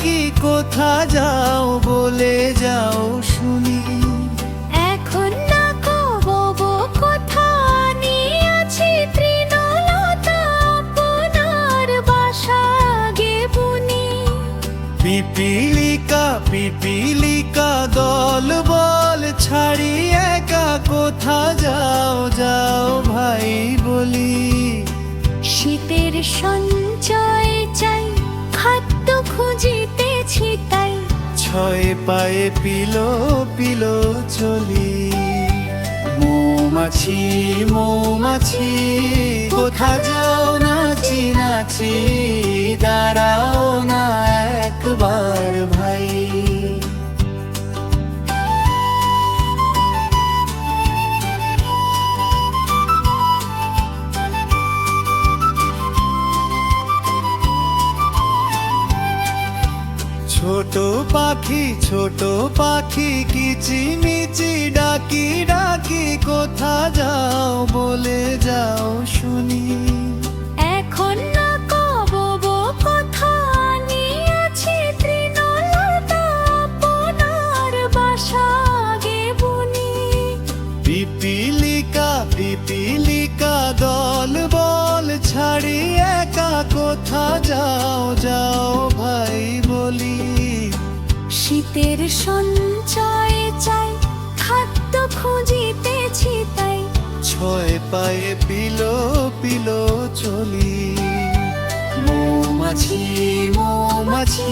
কোথা যাও বলে যাও শুনি। এখন না কব কথা আছি তৃণলতা আপনার বাসা গে বুনি। পিপিলিকা পিপিলিকা দল বল ছাড়ি একা কোথা যাও যাও ভাই বলি। শীতের সঞ্চয় ছয় পায়ে পিলো পিলো চলি। মৌমাছি মৌমাছি, কোথা যাও নাচি নাচি দাঁড়াও না একবার ভাই। ছোট পাখি ছোট পাখি কিচিমিচি ডাকি ডাকি কোথা যাও বলে যাও শুনি। এখন না কব কথা আছি তৃণলতা আপনার বাসা গে বুনি। পিপিলিকা পিপিলিকা দল বল ছাড়ি একা কোথা যাও যাও ভাই বলি। শীতের সঞ্চয় চাই খাদ্য খুঁজিতেছি তাই। ছয় পায়ে পিল পিল চলি। মৌমাছি মৌমাছি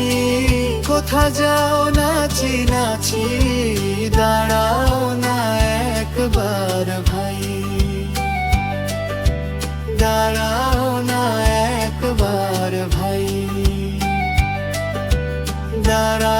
কোথা যাও নাচি নাচি দাঁড়াও না একবার ভাই। দাঁড়াও না একবার ভাই। দাঁড়া